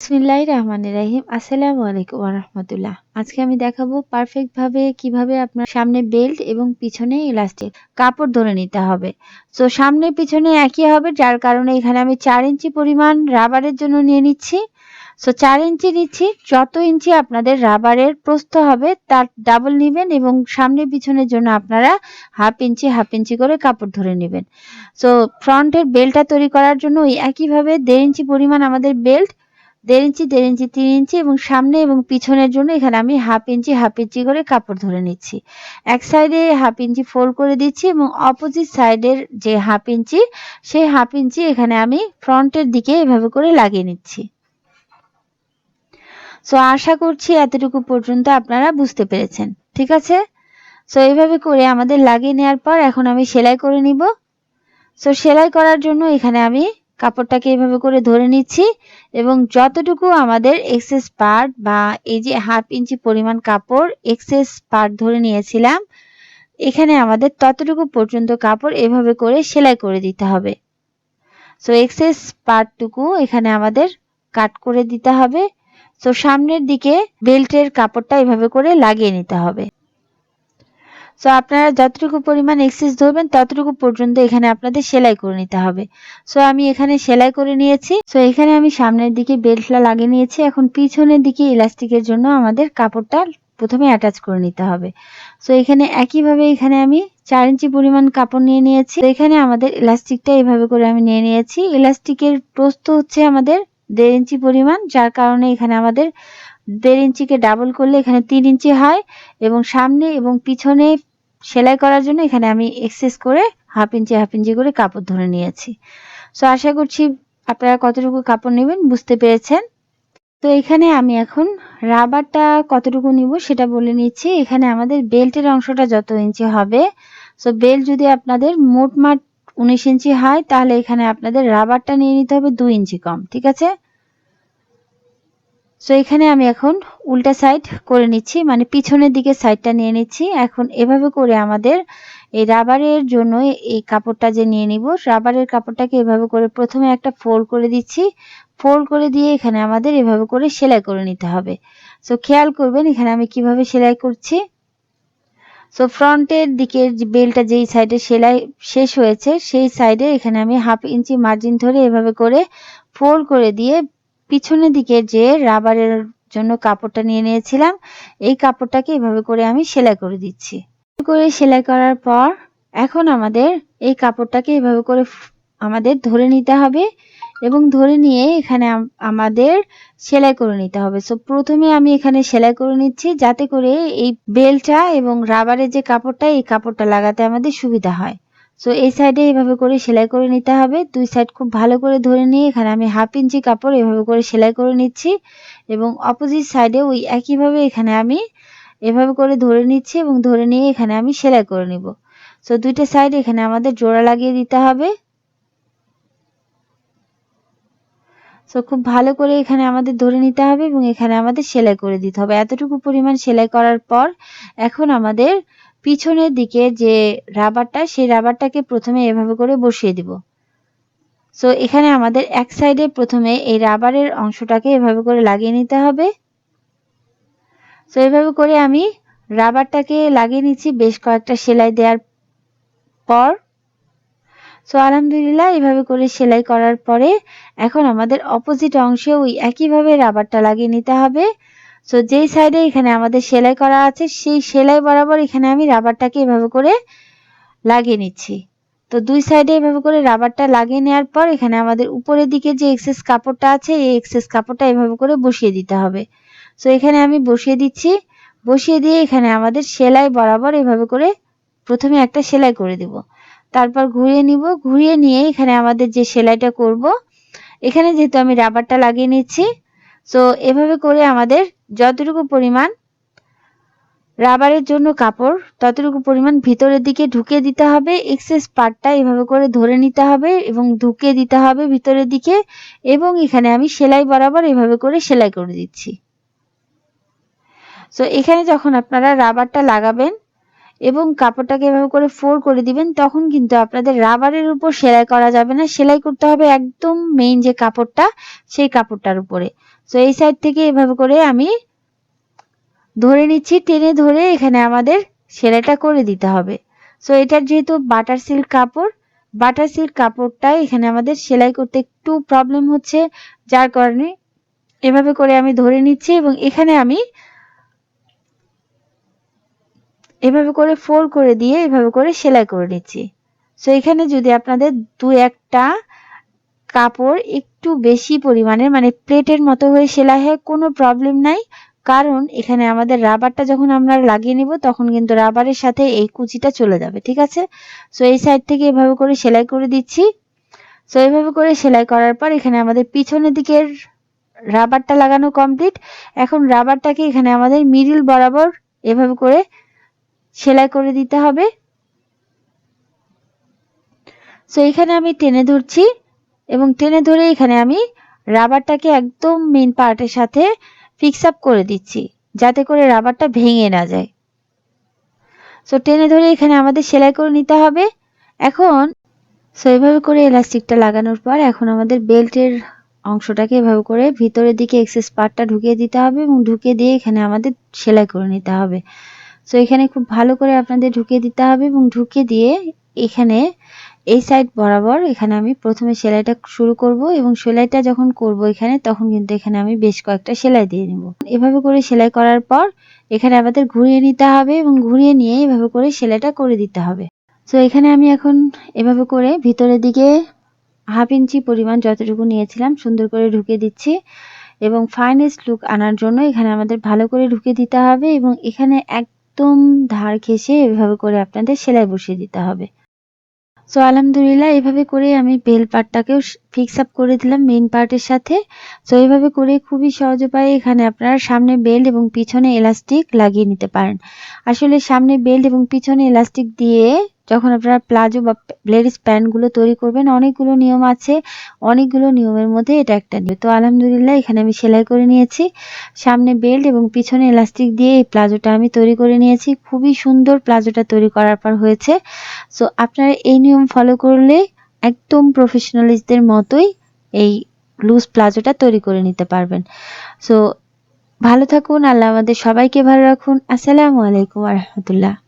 বিসমিল্লাহির রহমানির রহিম। আসসালামু আলাইকুম রাহমাতুল্লাহ। আজকে আমি দেখাবো পারফেক্ট ভাবে কীভাবে আপনার সামনে বেল্ট এবং পিছনে ইলাস্টিক কাপড় ধরে নিতে হবে। তো সামনে পিছনে একই হবে, যার কারণে এখানে আমি চার ইঞ্চি পরিমাণ রাবারের জন্য নিয়ে নিচ্ছি। সো চার ইঞ্চি নিচ্ছি, যত ইঞ্চি আপনাদের রাবারের প্রস্থ হবে, তার ডাবল নেবেন এবং সামনে পিছনের জন্য আপনারা হাফ ইঞ্চি হাফ ইঞ্চি করে কাপড় ধরে নেবেন। সো ফ্রন্টের বেল্টটা তৈরি করার জন্য ওই একইভাবে দেড় ইঞ্চি পরিমাণ আমাদের বেল্ট দেড় ইঞ্চি দেড় ইঞ্চি, তিন ইঞ্চি এবং সামনে এবং পিছনের জন্য এখানে আমি হাফ ইঞ্চি হাফ ইঞ্চি করে কাপড় ধরে নিচ্ছি। এক সাইডে হাফ ইঞ্চি ফোল্ড করে দিচ্ছি এবং অপোজিট সাইডের যে হাফ ইঞ্চি, সেই হাফ ইঞ্চি এখানে আমি ফ্রন্টের দিকে এভাবে করে লাগিয়ে নিচ্ছি। সো আশা করছি এতটুকু পর্যন্ত আপনারা বুঝতে পেরেছেন। ঠিক আছে? সো এইভাবে করে আমাদের লাগিয়ে নেওয়ার পর এখন আমি সেলাই করে নিব। সো সেলাই করার জন্য এখানে আমি কাপড়টাকে এভাবে করে ধরে নিচ্ছি এবং যতটুকু আমাদের এক্সেস পার্ট বা এই যে হাফ ইঞ্চি পরিমাণ কাপড় এক্সেস পার্ট ধরে নিয়েছিলাম, এখানে আমাদের ততটুকু পর্যন্ত কাপড় এভাবে করে সেলাই করে দিতে হবে। সো এক্সেস পার্টটুকু এখানে আমাদের কাট করে দিতে হবে। সো সামনের দিকে বেল্টের কাপড়টা এভাবে করে লাগিয়ে নিতে হবে। সো আপনারা যতটুকু পরিমাণ এক্সেস ধরবেন, ততটুকু পর্যন্ত এখানে আপনাদের সেলাই করে নিতে হবে। সো আমি এখানে সেলাই করে নিয়েছি। সো এখানে আমি সামনের দিকে বেল্টটা লাগিয়ে নিয়েছি। এখন পিছনের দিকে ইলাস্টিকের জন্য আমাদের কাপড়টা প্রথমে অ্যাটাচ করে নিতে হবে। সো এখানে একইভাবে এখানে আমি চার ইঞ্চি পরিমাণ কাপড় নিয়ে নিয়েছি। এখানে আমাদের ইলাস্টিকটা এভাবে করে আমি নিয়ে নিয়েছি। ইলাস্টিকের প্রস্থ হচ্ছে আমাদের দেড় ইঞ্চি পরিমাণ, যার কারণে এখানে আমাদের দেড় ইঞ্চিকে ডাবল করলে এখানে তিন ইঞ্চি হয় এবং সামনে এবং পিছনে সেলাই করার জন্য এখানে আমি এক্সেস করে হাফ ইঞ্চি হাফ ইঞ্চি করে কাপড় ধরে নিয়েছি। সো আশা করছি আপনারা কতটুকু কাপড় নেবেন বুঝতে পেরেছেন। তো, এখানে আমি এখন রাবারটা কতটুকু নিব সেটা বলে নিচ্ছি। এখানে আমাদের বেল্টের অংশটা যত ইঞ্চি হবে সো বেল্ট যদি আপনাদের মোটমাট উনিশ ইঞ্চি হয়, তাহলে এখানে আপনাদের রাবারটা নিয়ে নিতে হবে দুই ইঞ্চি কম, ঠিক আছে? সো এখানে আমি এখন উল্টা সাইড করে নিচ্ছি মানে পিছনের দিকে সাইডটা নিয়ে নিচ্ছি। এখন এভাবে করে আমাদের এই রাবারের জন্য এই কাপড়টা যে নিয়ে নিব রাবারের কাপড়টাকে এভাবে করে প্রথমে একটা ফোল্ড করে দিচ্ছি। ফোল্ড করে দিয়ে এখানে আমাদের এভাবে করে সেলাই করে নিতে হবে। সো খেয়াল করবেন এখানে আমি কীভাবে সেলাই করছি। সো ফ্রন্টের দিকের বেলটা যেই সাইডে সেলাই শেষ হয়েছে, সেই সাইডে এখানে আমি হাফ ইঞ্চি মার্জিন ধরে এভাবে করে ফোল্ড করে দিয়ে পিছনের দিকে যে রাবারের জন্য কাপড়টা নিয়ে নিয়েছিলাম, এই কাপড়টাকে এভাবে করে আমি সেলাই করে দিচ্ছি। করে সেলাই করার পর এখন আমাদের এই কাপড়টাকে এভাবে করে আমাদের ধরে নিতে হবে এবং ধরে নিয়ে এখানে আমাদের সেলাই করে নিতে হবে। সো প্রথমে আমি এখানে সেলাই করে নিচ্ছি যাতে করে এই বেলটা এবং রাবারের যে কাপড়টা, এই কাপড়টা লাগাতে আমাদের সুবিধা হয়। সো এই সাইডে এভাবে করে সেলাই করে নিতে হবে। দুই সাইড খুব ভালো করে ধরে নিয়ে এখানে আমি হাফ ইঞ্চি কাপড় এভাবে করে সেলাই করে নিচ্ছি এবং অপোজিট সাইডে ওই একইভাবে এখানে আমি এভাবে করে ধরে নিচ্ছি এবং ধরে নিয়ে এখানে আমি সেলাই করে নিব। সো দুইটা সাইড এখানে আমাদের জোড়া লাগিয়ে দিতে হবে। সো খুব ভালো করে এখানে আমাদের ধরে নিতে হবে এবং এখানে আমাদের সেলাই করে দিতে হবে। এতটুকু পরিমাণ সেলাই করার পর এখন আমাদের পিছনের দিকে যে রাবারটা, সেই রাবারটাকে প্রথমে এভাবে করে বসিয়ে দিব। সো এখানে আমাদের এক সাইডে প্রথমে এই রাবারের অংশটাকে এভাবে করে লাগিয়ে নিতে হবে। সো এভাবে করে আমি রাবারটাকে লাগিয়ে নিচ্ছি বেশ কয়েকটা সেলাই দেওয়ার পর। সো আলহামদুলিল্লাহ, এভাবে করে সেলাই করার পরে এখন আমাদের অপোজিট অংশে ওই একইভাবে রাবারটা লাগিয়ে নিতে হবে। সো যেই সাইডে এখানে আমাদের সেলাই করা আছে, সেই সেলাই বরাবর এখানে আমি রাবারটাকে এভাবে করে লাগিয়ে নিচ্ছি। তো, দুই সাইডে এভাবে করে রাবারটা লাগিয়ে নেওয়ার পর এখানে আমাদের উপরের দিকে যে এক্সেস কাপড়টা আছে, এই এক্সেস কাপড়টা এভাবে করে বসিয়ে দিতে হবে। সো এখানে আমি বসিয়ে দিচ্ছি। বসিয়ে দিয়ে এখানে আমাদের সেলাই বরাবর এভাবে করে প্রথমে একটা সেলাই করে দিব। তারপর ঘুরিয়ে নিব, ঘুরিয়ে নিয়ে এখানে আমাদের যে সেলাইটা করব, এখানে যেহেতু আমি রাবারটা লাগিয়ে নিচ্ছি সো এভাবে করে আমাদের যতটুকু পরিমাণ রাবারের জন্য কাপড়, ততটুকু পরিমাণ ভিতরের দিকে ঢুকিয়ে দিতে হবে এক্সেস পার্টটা এভাবে করে ধরে নিতে হবে এবং ঢুকিয়ে দিতে হবে ভিতরের দিকে এবং এখানে আমি সেলাই বরাবর এভাবে করে সেলাই করে দিচ্ছি। সো এখানে যখন আপনারা রাবারটা লাগাবেন এবং কাপড়টাকে এভাবে করে ফোর করে দিবেন, তখন কিন্তু আপনাদের রাবারের উপর সেলাই করা যাবে না। সেলাই করতে হবে একদম মেইন যে কাপড়টা, সেই কাপড়টার উপরে। সো এই সাইড থেকে এভাবে করে আমি ধরে নিচ্ছি, টেনে ধরে এখানে আমাদের সেলাইটা করে দিতে হবে। সো এটার যেহেতু বাটার সিল্ক কাপড় বাটার সিল্ক কাপড়টা এখানে আমাদের সেলাই করতে একটু প্রবলেম হচ্ছে, যার কারণে এভাবে করে আমি ধরে নিচ্ছি এবং এখানে আমি এভাবে করে ফোর করে দিয়ে এভাবে করে সেলাই করে নিচ্ছি। সো এখানে যদি আপনাদের দু একটা কাপড় একটু বেশি পরিমাণের মানে প্লেটের মতো হয়ে সেলাই হয়, কোনো প্রবলেম নাই। কারণ এখানে আমাদের রাবারটা যখন আমরা লাগিয়ে নিব, তখন কিন্তু রাবারের সাথে এই কুচিটা চলে যাবে, ঠিক আছে? সো এই সাইড থেকে এভাবে করে সেলাই করে দিচ্ছি। সো এইভাবে করে সেলাই করার পর এখানে আমাদের পিছনের দিকের রাবারটা লাগানো কমপ্লিট এখন রাবারটাকে এখানে আমাদের মিডিল বরাবর এভাবে করে সেলাই করে দিতে হবে। সো এখানে আমি টেনে ধরছি এবং টেনে ধরে এখানে আমি রাবারটাকে একদম মেন পার্টের সাথে ফিক্স আপ করে দিচ্ছি, যাতে করে রাবারটা ভেঙে না যায়। সো টেনে ধরে এখানে আমাদের সেলাই করে নিতে হবে। এখন সো এভাবে করে এলাস্টিকটা লাগানোর পর এখন আমাদের বেল্টের অংশটাকে এভাবে করে ভিতরের দিকে এক্সেস পার্টটা ঢুকিয়ে দিতে হবে এবং ঢুকিয়ে দিয়ে এখানে আমাদের সেলাই করে নিতে হবে। সো এখানে খুব ভালো করে আপনাদের ঢুকিয়ে দিতে হবে এবং ঢুকিয়ে দিয়ে এখানে এই সাইড বরাবর এখানে আমি প্রথমে সেলাইটা শুরু করব এবং সেলাইটা যখন করব এখানে, তখন কিন্তু এখানে আমি বেশ কয়েকটা সেলাই দিয়ে নেব। এভাবে করে সেলাই করার পর এখানে আমাদের ঘুরিয়ে নিতে হবে এবং ঘুরিয়ে নিয়ে এভাবে করে সেলাইটা করে দিতে হবে। সো এখানে আমি এখন এভাবে করে ভিতরের দিকে হাফ ইঞ্চি পরিমাণ যতটুকু নিয়েছিলাম সুন্দর করে ঢুকে দিচ্ছি এবং ফাইনেস্ট লুক আনার জন্য এখানে আমাদের ভালো করে ঢুকে দিতে হবে এবং এখানে একদম ধার ঘেসে এভাবে করে আপনাদের সেলাই বসিয়ে দিতে হবে। সো আলহামদুলিল্লাহ, এভাবে করে আমি বেল পার্টটাকেও ফিক্স আপ করে দিলাম মেন পার্টের সাথে। সো এভাবে করে খুবই সহজ উপায়ে এখানে আপনারা সামনে বেল্ট এবং পিছনে এলাস্টিক লাগিয়ে নিতে পারেন। আসলে সামনে বেল্ট এবং পিছনে এলাস্টিক দিয়ে যখন আপনারা প্লাজো বা লেডিস প্যান্টগুলো তৈরি করবেন, অনেকগুলো নিয়ম আছে, অনেকগুলো নিয়মের মধ্যে এটা একটা নিয়ম। তো আলহামদুলিল্লাহ, এখানে আমি সেলাই করে নিয়েছি। সামনে বেল্ট এবং পিছনে এলাস্টিক দিয়ে এই প্লাজোটা আমি তৈরি করে নিয়েছি। খুবই সুন্দর প্লাজোটা তৈরি করার পর হয়েছে। সো আপনারা এই নিয়ম ফলো করলে একদম প্রফেশনালিস্টদের মতোই এই লুজ প্লাজোটা তৈরি করে নিতে পারবেন। সো ভালো থাকুন, আল্লাহ আমাদের সবাইকে ভালো রাখুন। আসসালামু আলাইকুম রহমতুল্লাহ।